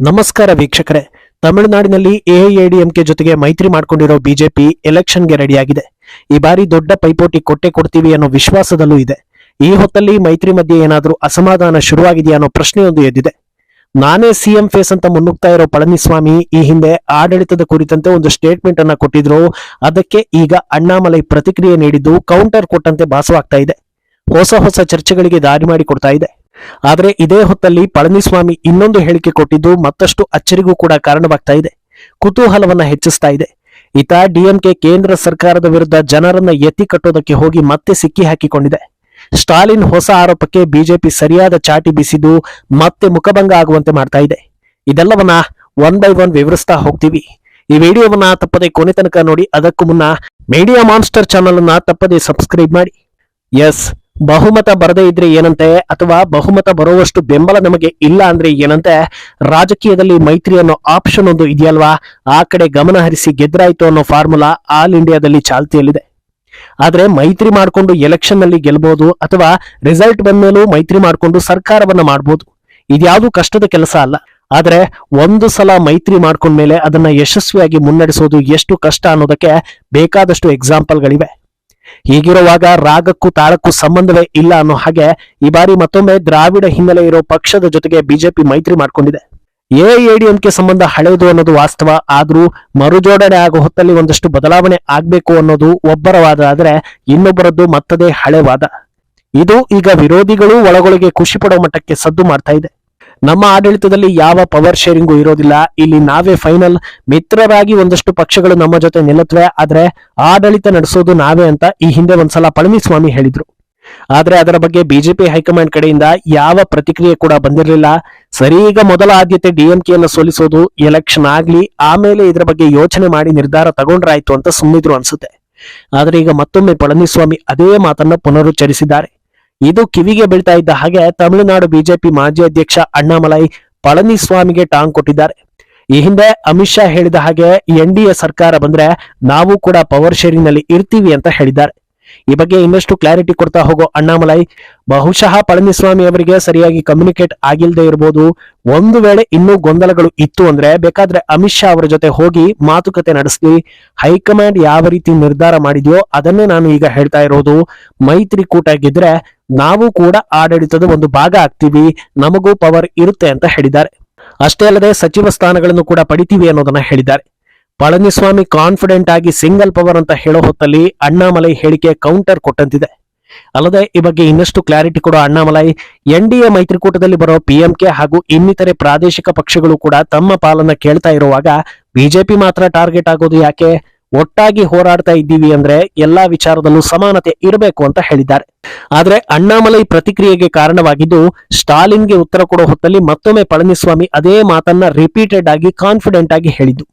ನಮಸ್ಕಾರ ವೀಕ್ಷಕರೇ. ತಮಿಳುನಾಡಿನಲ್ಲಿ ಎಐಎಡಿಎಂಕೆ ಜೊತೆಗೆ ಮೈತ್ರಿ ಮಾಡಿಕೊಂಡಿರೋ ಬಿಜೆಪಿ ಎಲೆಕ್ಷನ್ಗೆ ರೆಡಿಯಾಗಿದೆ. ಈ ಬಾರಿ ದೊಡ್ಡ ಪೈಪೋಟಿ ಕೊಟ್ಟೆ ಕೊಡ್ತೀವಿ ಅನ್ನೋ ವಿಶ್ವಾಸದಲ್ಲೂ ಇದೆ. ಈ ಹೊತ್ತಲ್ಲಿ ಮೈತ್ರಿ ಮಧ್ಯೆ ಏನಾದರೂ ಅಸಮಾಧಾನ ಶುರುವಾಗಿದೆಯಾ ಅನ್ನೋ ಪ್ರಶ್ನೆಯೊಂದು ಎದ್ದಿದೆ. ನಾನೇ ಸಿಎಂ ಫೇಸ್ ಅಂತ ಮುನ್ನುಗ್ತಾ ಇರೋ ಪಳನಿಸ್ವಾಮಿ ಈ ಹಿಂದೆ ಆಡಳಿತದ ಕುರಿತಂತೆ ಒಂದು ಸ್ಟೇಟ್ಮೆಂಟ್ ಅನ್ನ ಕೊಟ್ಟಿದ್ರು. ಅದಕ್ಕೆ ಈಗ ಅಣ್ಣಾಮಲೈ ಪ್ರತಿಕ್ರಿಯೆ ನೀಡಿದ್ದು ಕೌಂಟರ್ ಕೊಟ್ಟಂತೆ ಭಾಸವಾಗ್ತಾ ಇದೆ. ಹೊಸ ಹೊಸ ಚರ್ಚೆಗಳಿಗೆ ದಾರಿ ಮಾಡಿ ಕೊಡ್ತಾ ಇದೆ. ಆದ್ರೆ ಇದೇ ಹೊತ್ತಲ್ಲಿ ಪಳನಿಸ್ವಾಮಿ ಇನ್ನೊಂದು ಹೇಳಿಕೆ ಕೊಟ್ಟಿದ್ದು ಮತ್ತಷ್ಟು ಅಚ್ಚರಿಗೂ ಕೂಡ ಕಾರಣವಾಗ್ತಾ ಇದೆ. ಕುತೂಹಲವನ್ನ ಹೆಚ್ಚಿಸ್ತಾ ಇದೆ. ಈತ ಡಿಎಂಕೆ ಕೇಂದ್ರ ಸರ್ಕಾರದ ವಿರುದ್ಧ ಜನರನ್ನ ಎತ್ತಿ ಕಟ್ಟೋದಕ್ಕೆ ಹೋಗಿ ಮತ್ತೆ ಸಿಕ್ಕಿ ಹಾಕಿಕೊಂಡಿದೆ. ಸ್ಟಾಲಿನ್ ಹೊಸ ಆರೋಪಕ್ಕೆ ಬಿಜೆಪಿ ಸರಿಯಾದ ಚಾಟಿ ಬೀಸಿದ್ದು ಮತ್ತೆ ಮುಖಭಂಗ ಆಗುವಂತೆ ಮಾಡ್ತಾ ಇದೆ. ಇದೆಲ್ಲವನ್ನ ಒನ್ ಬೈ ಒನ್ ವಿವರಿಸ್ತಾ ಹೋಗ್ತೀವಿ. ಈ ವಿಡಿಯೋವನ್ನ ತಪ್ಪದೆ ಕೊನೆ ತನಕ ನೋಡಿ ಅದಕ್ಕೂ ಮುನ್ನ ಮೀಡಿಯಾ ಮಾನ್ಸ್ಟರ್ ಚಾನಲ್ ಅನ್ನ ತಪ್ಪದೆ ಸಬ್ಸ್ಕ್ರೈಬ್ ಮಾಡಿ. ಎಸ್. ಬಹುಮತ ಬರದೇ ಇದ್ರೆ ಏನಂತೆ ಅಥವಾ ಬಹುಮತ ಬರುವಷ್ಟು ಬೆಂಬಲ ನಮಗೆ ಇಲ್ಲ ಅಂದ್ರೆ ಏನಂತೆ? ರಾಜಕೀಯದಲ್ಲಿ ಮೈತ್ರಿ ಅನ್ನೋ ಆಪ್ಷನ್ ಒಂದು ಇದೆಯಲ್ವಾ? ಆ ಕಡೆ ಗಮನ ಹರಿಸಿ ಗೆದ್ರಾಯ್ತು ಅನ್ನೋ ಫಾರ್ಮುಲಾ ಆಲ್ ಇಂಡಿಯಾದಲ್ಲಿ ಚಾಲ್ತಿಯಲ್ಲಿದೆ. ಆದ್ರೆ ಮೈತ್ರಿ ಮಾಡಿಕೊಂಡು ಎಲೆಕ್ಷನ್ನಲ್ಲಿ ಗೆಲ್ಬಹುದು ಅಥವಾ ರಿಸಲ್ಟ್ ಬಂದ್ಮೇಲೂ ಮೈತ್ರಿ ಮಾಡಿಕೊಂಡು ಸರ್ಕಾರವನ್ನ ಮಾಡಬಹುದು ಇದ್ಯಾವುದು ಕಷ್ಟದ ಕೆಲಸ ಅಲ್ಲ. ಆದ್ರೆ ಒಂದು ಸಲ ಮೈತ್ರಿ ಮಾಡ್ಕೊಂಡ್ಮೇಲೆ ಅದನ್ನ ಯಶಸ್ವಿಯಾಗಿ ಮುನ್ನಡೆಸೋದು ಎಷ್ಟು ಕಷ್ಟ ಅನ್ನೋದಕ್ಕೆ ಬೇಕಾದಷ್ಟು ಎಕ್ಸಾಂಪಲ್ಗಳಿವೆ ಹೀಗಿರುವಾಗ ರಾಗಕ್ಕೂ ತಾಳಕ್ಕೂ ಸಂಬಂಧವೇ ಇಲ್ಲ ಅನ್ನೋ ಹಾಗೆ ಈ ಬಾರಿ ಮತ್ತೊಮ್ಮೆ ದ್ರಾವಿಡ ಹಿನ್ನೆಲೆ ಇರೋ ಪಕ್ಷದ ಜೊತೆಗೆ ಬಿಜೆಪಿ ಮೈತ್ರಿ ಮಾಡಿಕೊಂಡಿದೆ. ಎಐಎಡಿಎಂಕೆ ಸಂಬಂಧ ಹಳೆಯದು ಅನ್ನೋದು ವಾಸ್ತವ, ಆದ್ರೂ ಮರುಜೋಡಣೆ ಆಗೋ ಹೊತ್ತಲ್ಲಿ ಒಂದಷ್ಟು ಬದಲಾವಣೆ ಆಗ್ಬೇಕು ಅನ್ನೋದು ಒಬ್ಬರ ವಾದ ಆದ್ರೆ ಇನ್ನೊಬ್ಬರದ್ದು ಮತ್ತದೇ ಹಳೆ ವಾದ ಇದು ಈಗ ವಿರೋಧಿಗಳು ಒಳಗೊಳಗೆ ಖುಷಿ ಪಡೋ ಮಟ್ಟಕ್ಕೆ ಸದ್ದು ಮಾಡ್ತಾ ಇದೆ. ನಮ್ಮ ಆಡಳಿತದಲ್ಲಿ ಯಾವ ಪವರ್ ಶೇರಿಂಗು ಇರೋದಿಲ್ಲ. ಇಲ್ಲಿ ನಾವೇ ಫೈನಲ್ ಮಿತ್ರರಾಗಿ ಒಂದಷ್ಟು ಪಕ್ಷಗಳು ನಮ್ಮ ಜೊತೆ ನಿಲ್ಲುತ್ತವೆ. ಆದ್ರೆ ಆಡಳಿತ ನಡೆಸೋದು ನಾವೇ ಅಂತ ಈ ಹಿಂದೆ ಒಂದ್ಸಲ ಪಳನಿಸ್ವಾಮಿ ಹೇಳಿದ್ರು. ಆದ್ರೆ ಅದರ ಬಗ್ಗೆ ಬಿಜೆಪಿ ಹೈಕಮಾಂಡ್ ಕಡೆಯಿಂದ ಯಾವ ಪ್ರತಿಕ್ರಿಯೆ ಕೂಡ ಬಂದಿರಲಿಲ್ಲ. ಸರಿ ಈಗ ಮೊದಲ ಆದ್ಯತೆ ಡಿಎಂಕೆಯನ್ನು ಸೋಲಿಸೋದು ಎಲೆಕ್ಷನ್ ಆಗ್ಲಿ, ಆಮೇಲೆ ಇದರ ಬಗ್ಗೆ ಯೋಚನೆ ಮಾಡಿ ನಿರ್ಧಾರ ತಗೊಂಡ್ರಾಯ್ತು ಅಂತ ಸುಮ್ಮಿದ್ರು ಅನ್ಸುತ್ತೆ. ಆದ್ರೆ ಈಗ ಮತ್ತೊಮ್ಮೆ ಪಳನಿಸ್ವಾಮಿ ಅದೇ ಮಾತನ್ನ ಪುನರುಚ್ಚರಿಸಿದ್ದಾರೆ. ಇದು ಕಿವಿಗೆ ಬೀಳ್ತಾ ಇದ್ದ ಹಾಗೆ ತಮಿಳುನಾಡು ಬಿಜೆಪಿ ಮಾಜಿ ಅಧ್ಯಕ್ಷ ಅಣ್ಣಾಮಲೈ ಪಳನಿಸ್ವಾಮಿಗೆ ಟಾಂಗ್ ಕೊಟ್ಟಿದ್ದಾರೆ. ಈ ಹಿಂದೆ ಅಮಿತ್ ಶಾ ಹೇಳಿದ ಹಾಗೆ ಎನ್ ಡಿ ಸರ್ಕಾರ ಬಂದ್ರೆ ನಾವು ಕೂಡ ಪವರ್ ಶೇರಿಂಗ್ನಲ್ಲಿ ಇರ್ತೀವಿ ಅಂತ ಹೇಳಿದ್ದಾರೆ. ಈ ಬಗ್ಗೆ ಇನ್ನಷ್ಟು ಕ್ಲಾರಿಟಿ ಕೊಡ್ತಾ ಹೋಗೋ ಅಣ್ಣಾಮಲೈ. ಬಹುಶಃ ಪಳನಿಸ್ವಾಮಿ ಅವರಿಗೆ ಸರಿಯಾಗಿ ಕಮ್ಯುನಿಕೇಟ್ ಆಗಿಲ್ಲದೆ ಇರಬಹುದು ಒಂದು ವೇಳೆ ಇನ್ನೂ ಗೊಂದಲಗಳು ಇತ್ತು ಅಂದ್ರೆ ಬೇಕಾದ್ರೆ ಅಮಿತ್ ಶಾ ಅವರ ಜೊತೆ ಹೋಗಿ ಮಾತುಕತೆ ನಡೆಸಲಿ. ಹೈಕಮಾಂಡ್ ಯಾವ ರೀತಿ ನಿರ್ಧಾರ ಮಾಡಿದೆಯೋ ಅದನ್ನೇ ನಾನು ಈಗ ಹೇಳ್ತಾ ಇರೋದು. ಮೈತ್ರಿಕೂಟ ಗೆದ್ರೆ ನಾವು ಕೂಡ ಆಡಳಿತದ ಒಂದು ಭಾಗ ಆಗ್ತೀವಿ. ನಮಗೂ ಪವರ್ ಇರುತ್ತೆ ಅಂತ ಹೇಳಿದ್ದಾರೆ. ಅಷ್ಟೇ ಅಲ್ಲದೆ ಸಚಿವ ಸ್ಥಾನಗಳನ್ನು ಕೂಡ ಪಡಿತೀವಿ ಅನ್ನೋದನ್ನ ಹೇಳಿದ್ದಾರೆ. ಪಳನಿಸ್ವಾಮಿ ಕಾನ್ಫಿಡೆಂಟ್ ಆಗಿ ಸಿಂಗಲ್ ಪವರ್ ಅಂತ ಹೇಳೋ ಹೊತ್ತಲ್ಲಿ ಅಣ್ಣಾಮಲೈ ಹೇಳಿಕೆ ಕೌಂಟರ್ ಕೊಟ್ಟಂತಿದೆ. ಅಲ್ಲದೆ ಈ ಬಗ್ಗೆ ಇನ್ನಷ್ಟು ಕ್ಲಾರಿಟಿ ಕೊಡೋ ಅಣ್ಣಾಮಲೈ, ಎನ್ ಮೈತ್ರಿಕೂಟದಲ್ಲಿ ಬರೋ ಪಿಎಂಕೆ ಹಾಗೂ ಇನ್ನಿತರೆ ಪ್ರಾದೇಶಿಕ ಪಕ್ಷಗಳು ಕೂಡ ತಮ್ಮ ಪಾಲನ್ನ ಕೇಳ್ತಾ ಇರುವಾಗ ಬಿಜೆಪಿ ಮಾತ್ರ ಟಾರ್ಗೆಟ್ ಆಗೋದು ಯಾಕೆ? ಒಟ್ಟಾಗಿ ಹೋರಾಡ್ತಾ ಇದ್ದೀವಿ ಅಂದ್ರೆ ಎಲ್ಲಾ ವಿಚಾರದಲ್ಲೂ ಸಮಾನತೆ ಇರಬೇಕು ಅಂತ ಹೇಳಿದ್ದಾರೆ. ಆದ್ರೆ ಅಣ್ಣಾಮಲೈ ಪ್ರತಿಕ್ರಿಯೆಗೆ ಕಾರಣವಾಗಿದ್ದು ಸ್ಟಾಲಿನ್ಗೆ ಉತ್ತರ ಕೊಡೋ ಹೊತ್ತಲ್ಲಿ ಮತ್ತೊಮ್ಮೆ ಪಳನಿಸ್ವಾಮಿ ಅದೇ ಮಾತನ್ನ ರಿಪೀಟೆಡ್ ಆಗಿ ಕಾನ್ಫಿಡೆಂಟ್ ಆಗಿ ಹೇಳಿದ್ದು.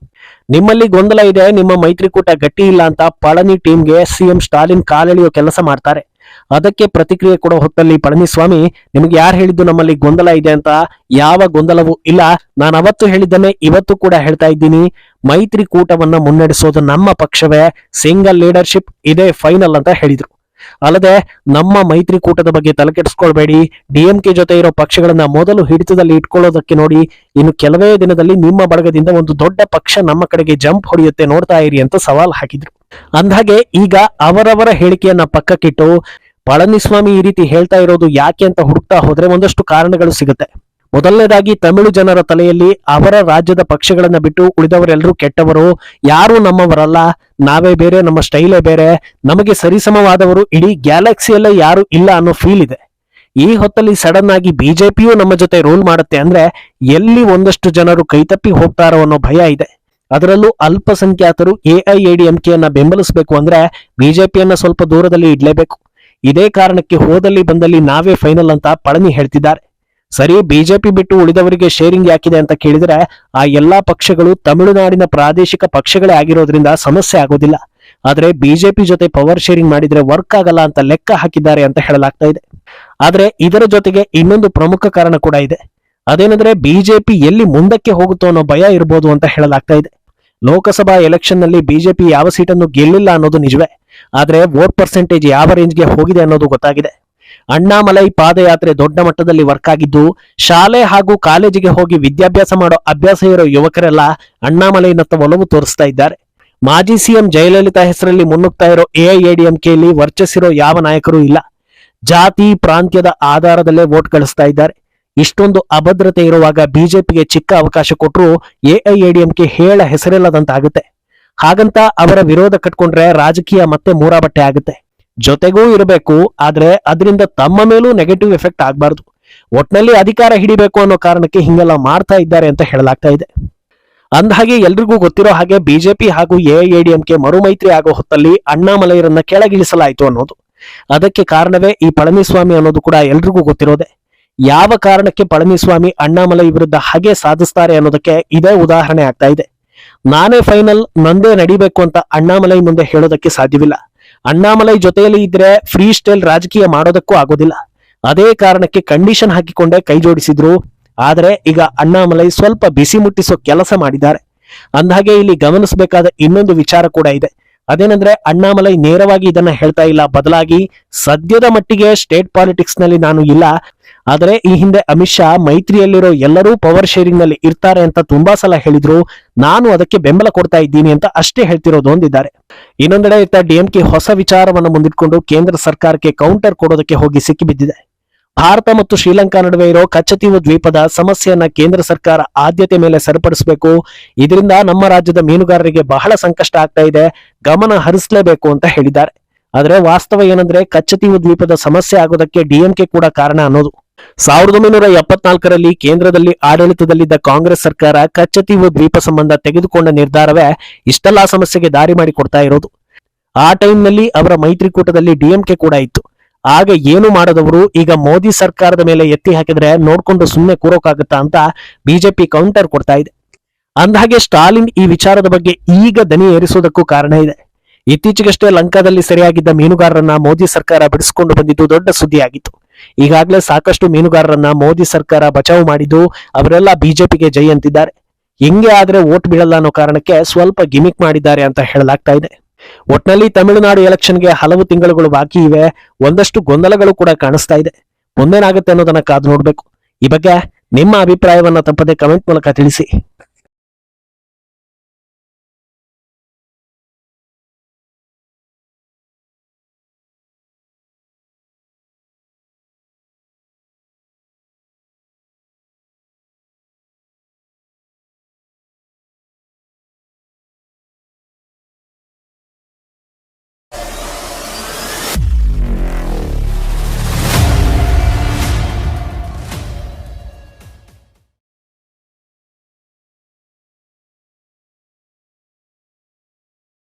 ನಿಮ್ಮಲ್ಲಿ ಗೊಂದಲ ಇದೆ, ನಿಮ್ಮ ಮೈತ್ರಿಕೂಟ ಗಟ್ಟಿ ಇಲ್ಲ ಅಂತ ಪಳನಿ ಟೀಮ್ಗೆ ಸಿಎಂ ಸ್ಟಾಲಿನ್ ಕಾಲೆಳೆಯೋ ಕೆಲಸ ಮಾಡ್ತಾರೆ. ಅದಕ್ಕೆ ಪ್ರತಿಕ್ರಿಯೆ ಕೊಡೋ ಹೊತ್ತಲ್ಲಿ ಪಳನಿಸ್ವಾಮಿ ನಿಮ್ಗೆ ಯಾರು ಹೇಳಿದ್ದು ನಮ್ಮಲ್ಲಿ ಗೊಂದಲ ಇದೆ ಅಂತ? ಯಾವ ಗೊಂದಲವೂ ಇಲ್ಲ. ನಾನು ಅವತ್ತು ಹೇಳಿದ್ದನ್ನೇ ಇವತ್ತು ಕೂಡ ಹೇಳ್ತಾ ಇದ್ದೀನಿ. ಮೈತ್ರಿಕೂಟವನ್ನ ಮುನ್ನಡೆಸೋದು ನಮ್ಮ ಪಕ್ಷವೇ. ಸಿಂಗಲ್ ಲೀಡರ್ಶಿಪ್ ಇದೇ ಫೈನಲ್ ಅಂತ ಹೇಳಿದ್ರು. ಅಲ್ಲದೆ ನಮ್ಮ ಮೈತ್ರಿಕೂಟದ ಬಗ್ಗೆ ತಲೆಕೆಡಿಸ್ಕೊಳ್ಬೇಡಿ ಡಿಎಂಕೆ ಜೊತೆ ಇರೋ ಪಕ್ಷಗಳನ್ನ ಮೊದಲು ಹಿಡಿತದಲ್ಲಿ ಇಟ್ಕೊಳ್ಳೋದಕ್ಕೆ ನೋಡಿ, ಇನ್ನು ಕೆಲವೇ ದಿನದಲ್ಲಿ ನಿಮ್ಮ ಬಳಗದಿಂದ ಒಂದು ದೊಡ್ಡ ಪಕ್ಷ ನಮ್ಮ ಕಡೆಗೆ ಜಂಪ್ ಹೊಡೆಯುತ್ತೆ ನೋಡ್ತಾ ಇರಿ ಅಂತ ಸವಾಲ್ ಹಾಕಿದ್ರು. ಅಂದ್ಹಾಗೆ ಈಗ ಅವರವರ ಹೇಳಿಕೆಯನ್ನ ಪಕ್ಕಕ್ಕಿಟ್ಟು, ಪಳನಿಸ್ವಾಮಿ ಈ ರೀತಿ ಹೇಳ್ತಾ ಇರೋದು ಯಾಕೆ ಅಂತ ಹುಡುಕ್ತಾ ಹೋದ್ರೆ ಒಂದಷ್ಟು ಕಾರಣಗಳು ಸಿಗುತ್ತೆ. ಮೊದಲನೇದಾಗಿ ತಮಿಳು ಜನರ ತಲೆಯಲ್ಲಿ ಅವರ ರಾಜ್ಯದ ಪಕ್ಷಗಳನ್ನ ಬಿಟ್ಟು ಉಳಿದವರೆಲ್ಲರೂ ಕೆಟ್ಟವರು. ಯಾರು ನಮ್ಮವರಲ್ಲ. ನಾವೇ ಬೇರೆ, ನಮ್ಮ ಸ್ಟೈಲೇ ಬೇರೆ. ನಮಗೆ ಸರಿಸಮವಾದವರು ಇಡೀ ಗ್ಯಾಲಕ್ಸಿಯಲ್ಲೇ ಯಾರು ಇಲ್ಲ ಅನ್ನೋ ಫೀಲ್ ಇದೆ. ಈ ಹೊತ್ತಲ್ಲಿ ಸಡನ್ ಆಗಿ ಬಿಜೆಪಿಯು ನಮ್ಮ ಜೊತೆ ರೂಲ್ ಮಾಡುತ್ತೆ ಅಂದ್ರೆ ಎಲ್ಲಿ ಒಂದಷ್ಟು ಜನರು ಕೈತಪ್ಪಿ ಹೋಗ್ತಾರೋ ಅನ್ನೋ ಭಯ ಇದೆ. ಅದರಲ್ಲೂ ಅಲ್ಪಸಂಖ್ಯಾತರು ಎಐಎಡಿಎಂಕೆಯನ್ನ ಬೆಂಬಲಿಸಬೇಕು ಅಂದ್ರೆ ಬಿಜೆಪಿಯನ್ನ ಸ್ವಲ್ಪ ದೂರದಲ್ಲಿ ಇಡಲೇಬೇಕು. ಇದೇ ಕಾರಣಕ್ಕೆ ಹೋದಲ್ಲಿ ಬಂದಲ್ಲಿ ನಾವೇ ಫೈನಲ್ ಅಂತ ಪಳನಿ ಹೇಳ್ತಿದ್ದಾರೆ. ಸರಿ, ಬಿಜೆಪಿ ಬಿಟ್ಟು ಉಳಿದವರಿಗೆ ಶೇರಿಂಗ್ ಯಾಕಿದೆ ಅಂತ ಕೇಳಿದ್ರೆ, ಆ ಎಲ್ಲಾ ಪಕ್ಷಗಳು ತಮಿಳುನಾಡಿನ ಪ್ರಾದೇಶಿಕ ಪಕ್ಷಗಳೇ ಆಗಿರೋದ್ರಿಂದ ಸಮಸ್ಯೆ ಆಗೋದಿಲ್ಲ. ಆದ್ರೆ ಬಿಜೆಪಿ ಜೊತೆ ಪವರ್ ಶೇರಿಂಗ್ ಮಾಡಿದ್ರೆ ವರ್ಕ್ ಆಗಲ್ಲ ಅಂತ ಲೆಕ್ಕ ಹಾಕಿದ್ದಾರೆ ಅಂತ ಹೇಳಲಾಗ್ತಾ ಇದೆ. ಆದ್ರೆ ಇದರ ಜೊತೆಗೆ ಇನ್ನೊಂದು ಪ್ರಮುಖ ಕಾರಣ ಕೂಡ ಇದೆ. ಅದೇನಂದ್ರೆ ಬಿಜೆಪಿ ಎಲ್ಲಿ ಮುಂದಕ್ಕೆ ಹೋಗುತ್ತೋ ಅನ್ನೋ ಭಯ ಇರಬಹುದು ಅಂತ ಹೇಳಲಾಗ್ತಾ ಇದೆ. ಲೋಕಸಭಾ ಎಲೆಕ್ಷನ್ನಲ್ಲಿ ಬಿಜೆಪಿ ಯಾವ ಸೀಟನ್ನು ಗೆಲ್ಲಿಲ್ಲ ಅನ್ನೋದು ನಿಜವೇ. ಆದ್ರೆ ವೋಟ್ ಪರ್ಸೆಂಟೇಜ್ ಯಾವ ರೇಂಜ್ಗೆ ಹೋಗಿದೆ ಅನ್ನೋದು ಗೊತ್ತಾಗಿದೆ. ಅಣ್ಣಾಮಲೈ ಪಾದಯಾತ್ರೆ ದೊಡ್ಡ ಮಟ್ಟದಲ್ಲಿ ವರ್ಕ್ ಆಗಿದ್ದು, ಶಾಲೆ ಹಾಗೂ ಕಾಲೇಜಿಗೆ ಹೋಗಿ ವಿದ್ಯಾಭ್ಯಾಸ ಮಾಡೋ ಅಭ್ಯಾಸ ಇರೋ ಯುವಕರೆಲ್ಲ ಅಣ್ಣಾಮಲೈನತ್ತ ಒಲವು ತೋರಿಸ್ತಾ ಇದ್ದಾರೆ. ಮಾಜಿ ಸಿಎಂ ಜಯಲಲಿತಾ ಹೆಸರಲ್ಲಿ ಮುನ್ನುಗ್ತಾ ಇರೋ ಎಐಎಡಿಎಂಕೆಯಲ್ಲಿ ವರ್ಚಸ್ಸಿರೋ ಯಾವ ನಾಯಕರೂ ಇಲ್ಲ. ಜಾತಿ, ಪ್ರಾಂತ್ಯದ ಆಧಾರದಲ್ಲೇ ವೋಟ್ ಗಳಿಸ್ತಾ ಇದ್ದಾರೆ. ಇಷ್ಟೊಂದು ಅಭದ್ರತೆ ಇರುವಾಗ ಬಿಜೆಪಿಗೆ ಚಿಕ್ಕ ಅವಕಾಶ ಕೊಟ್ಟರು ಎಐಎಡಿಎಂಕೆ ಹೇಳ ಹೆಸರಿಲ್ಲದಂತಾಗುತ್ತೆ. ಹಾಗಂತ ಅವರ ವಿರೋಧ ಕಟ್ಕೊಂಡ್ರೆ ರಾಜಕೀಯ ಮತ್ತೆ ಮೂರಾಬಟ್ಟೆ ಆಗುತ್ತೆ. ಜೊತೆಗೂ ಇರಬೇಕು, ಆದ್ರೆ ಅದರಿಂದ ತಮ್ಮ ಮೇಲೂ ನೆಗೆಟಿವ್ ಎಫೆಕ್ಟ್ ಆಗಬಾರ್ದು. ಒಟ್ನಲ್ಲಿ ಅಧಿಕಾರ ಹಿಡಿಬೇಕು ಅನ್ನೋ ಕಾರಣಕ್ಕೆ ಹಿಂಗೆಲ್ಲ ಮಾಡ್ತಾ ಇದ್ದಾರೆ ಅಂತ ಹೇಳಲಾಗ್ತಾ ಇದೆ. ಅಂದಹಾಗೆ ಎಲ್ರಿಗೂ ಗೊತ್ತಿರೋ ಹಾಗೆ ಬಿಜೆಪಿ ಹಾಗೂ ಎಐಎಡಿಎಂಕೆ ಮರುಮೈತ್ರಿ ಆಗೋ ಹೊತ್ತಲ್ಲಿ ಅಣ್ಣಾಮಲೈರನ್ನ ಕೆಳಗಿಳಿಸಲಾಯಿತು ಅನ್ನೋದು. ಅದಕ್ಕೆ ಕಾರಣವೇ ಈ ಪಳನಿಸ್ವಾಮಿ ಅನ್ನೋದು ಕೂಡ ಎಲ್ರಿಗೂ ಗೊತ್ತಿರೋದೆ. ಯಾವ ಕಾರಣಕ್ಕೆ ಪಳನಿಸ್ವಾಮಿ ಅಣ್ಣಾಮಲೈ ವಿರುದ್ಧ ಹಾಗೆ ಸಾಧಿಸ್ತಾರೆ ಅನ್ನೋದಕ್ಕೆ ಇದೇ ಉದಾಹರಣೆ ಆಗ್ತಾ ಇದೆ. ನಾನೇ ಫೈನಲ್ ನಂದೇ ನಡಿಬೇಕು ಅಂತ ಅಣ್ಣಾಮಲೈ ಮುಂದೆ ಹೇಳೋದಕ್ಕೆ ಸಾಧ್ಯವಿಲ್ಲ. ಅಣ್ಣಾಮಲೈ ಜೊತೆಯಲ್ಲಿ ಇದ್ರೆ ಫ್ರೀ ಸ್ಟೈಲ್ ರಾಜಕೀಯ ಮಾಡೋದಕ್ಕೂ ಆಗೋದಿಲ್ಲ. ಅದೇ ಕಾರಣಕ್ಕೆ ಕಂಡೀಷನ್ ಹಾಕಿಕೊಂಡೇ ಕೈ ಜೋಡಿಸಿದ್ರು. ಆದರೆ ಈಗ ಅಣ್ಣಾಮಲೈ ಸ್ವಲ್ಪ ಬಿಸಿ ಮುಟ್ಟಿಸೋ ಕೆಲಸ ಮಾಡಿದ್ದಾರೆ. ಅಂದಹಾಗೆ ಇಲ್ಲಿ ಗಮನಿಸಬೇಕಾದ ಇನ್ನೊಂದು ವಿಚಾರ ಕೂಡ ಇದೆ. ಅದೇನಂದ್ರೆ ಅಣ್ಣಾಮಲೈ ನೇರವಾಗಿ ಇದನ್ನ ಹೇಳ್ತಾ ಇಲ್ಲ. ಬದಲಾಗಿ ಸದ್ಯದ ಮಟ್ಟಿಗೆ ಸ್ಟೇಟ್ ಪಾಲಿಟಿಕ್ಸ್ನಲ್ಲಿ ನಾನು ಇಲ್ಲ. ಆದರೆ ಈ ಹಿಂದೆ ಅಮಿತ್ ಶಾ ಮೈತ್ರಿಯಲ್ಲಿರೋ ಎಲ್ಲರೂ ಪವರ್ ಶೇರಿಂಗ್ನಲ್ಲಿ ಇರ್ತಾರೆ ಅಂತ ತುಂಬಾ ಸಲ ಹೇಳಿದ್ರು. ನಾನು ಅದಕ್ಕೆ ಬೆಂಬಲ ಕೊಡ್ತಾ ಇದ್ದೀನಿ ಅಂತ ಅಷ್ಟೇ ಹೇಳ್ತಿರೋದು ಒಂದಿದ್ದಾರೆ ಇನ್ನೊಂದೆಡೆ ಇತ್ತ ಡಿಎಂಕೆ ಹೊಸ ವಿಚಾರವನ್ನು ಮುಂದಿಟ್ಕೊಂಡು ಕೇಂದ್ರ ಸರ್ಕಾರಕ್ಕೆ ಕೌಂಟರ್ ಕೊಡೋದಕ್ಕೆ ಹೋಗಿ ಸಿಕ್ಕಿಬಿದ್ದಿದೆ. ಭಾರತ ಮತ್ತು ಶ್ರೀಲಂಕಾ ನಡುವೆ ಇರೋ ಕಚ್ಚತೀವು ದ್ವೀಪದ ಸಮಸ್ಯೆಯನ್ನ ಕೇಂದ್ರ ಸರ್ಕಾರ ಆದ್ಯತೆ ಮೇಲೆ ಸರಿಪಡಿಸಬೇಕು. ಇದರಿಂದ ನಮ್ಮ ರಾಜ್ಯದ ಮೀನುಗಾರರಿಗೆ ಬಹಳ ಸಂಕಷ್ಟ ಆಗ್ತಾ ಇದೆ. ಗಮನ ಹರಿಸಲೇಬೇಕು ಅಂತ ಹೇಳಿದ್ದಾರೆ. ಆದರೆ ವಾಸ್ತವ ಏನಂದ್ರೆ ಕಚ್ಚತೀವು ದ್ವೀಪದ ಸಮಸ್ಯೆ ಆಗೋದಕ್ಕೆ ಡಿಎಂಕೆ ಕೂಡ ಕಾರಣ ಅನ್ನೋದು. ಸಾವಿರದ ಒಂಬೈನೂರ ಎಪ್ಪತ್ನಾಲ್ಕರಲ್ಲಿ ಕೇಂದ್ರದಲ್ಲಿ ಆಡಳಿತದಲ್ಲಿದ್ದ ಕಾಂಗ್ರೆಸ್ ಸರ್ಕಾರ ಕಚ್ಚತೀವು ದ್ವೀಪ ಸಂಬಂಧ ತೆಗೆದುಕೊಂಡ ನಿರ್ಧಾರವೇ ಇಷ್ಟೆಲ್ಲಾ ಸಮಸ್ಯೆಗೆ ದಾರಿ ಮಾಡಿ ಕೊಡ್ತಾ ಇರೋದು. ಆ ಟೈಮ್ನಲ್ಲಿ ಅವರ ಮೈತ್ರಿಕೂಟದಲ್ಲಿ ಡಿಎಂಕೆ ಕೂಡ ಇತ್ತು. ಆಗ ಏನು ಮಾಡದವರು ಈಗ ಮೋದಿ ಸರ್ಕಾರದ ಮೇಲೆ ಎತ್ತಿ ಹಾಕಿದ್ರೆ ನೋಡ್ಕೊಂಡು ಸುಮ್ಮನೆ ಕೂರೋಕಾಗತ್ತಾ ಅಂತ ಬಿಜೆಪಿ ಕೌಂಟರ್ ಕೊಡ್ತಾ ಇದೆ. ಅಂದಹಾಗೆ ಸ್ಟಾಲಿನ್ ಈ ವಿಚಾರದ ಬಗ್ಗೆ ಈಗ ದನಿ ಏರಿಸುವುದಕ್ಕೂ ಕಾರಣ ಇದೆ. ಇತ್ತೀಚೆಗಷ್ಟೇ ಲಂಕಾದಲ್ಲಿ ಸೆರೆಯಾಗಿದ್ದ ಮೀನುಗಾರರನ್ನ ಮೋದಿ ಸರ್ಕಾರ ಬಿಡಿಸಿಕೊಂಡು ಬಂದಿದ್ದು ದೊಡ್ಡ ಸುದ್ದಿಯಾಗಿತ್ತು. ಈಗಾಗಲೇ ಸಾಕಷ್ಟು ಮೀನುಗಾರರನ್ನ ಮೋದಿ ಸರ್ಕಾರ ಬಚಾವ್ ಮಾಡಿದ್ದು, ಅವರೆಲ್ಲ ಬಿಜೆಪಿಗೆ ಜೈ ಅಂತಿದ್ದಾರೆ ಹಿಂಗೆ ಆದ್ರೆ ವೋಟ್ ಬೀಳಲ್ಲ ಅನ್ನೋ ಕಾರಣಕ್ಕೆ ಸ್ವಲ್ಪ ಗಿಮಿಕ್ ಮಾಡಿದ್ದಾರೆ ಅಂತ ಹೇಳಲಾಗ್ತಾ ಇದೆ. ಒಟ್ನಲ್ಲಿ ತಮಿಳುನಾಡು ಎಲೆಕ್ಷನ್ಗೆ ಹಲವು ತಿಂಗಳುಗಳು ಬಾಕಿ ಇವೆ. ಒಂದಷ್ಟು ಗೊಂದಲಗಳು ಕೂಡ ಕಾಣಿಸ್ತಾ ಇದೆ. ಮುಂದೇನಾಗುತ್ತೆ ಅನ್ನೋದನ್ನ ಕಾದು ನೋಡ್ಬೇಕು. ಈ ಬಗ್ಗೆ ನಿಮ್ಮ ಅಭಿಪ್ರಾಯವನ್ನ ತಪ್ಪದೆ ಕಮೆಂಟ್ ಮೂಲಕ ತಿಳಿಸಿ.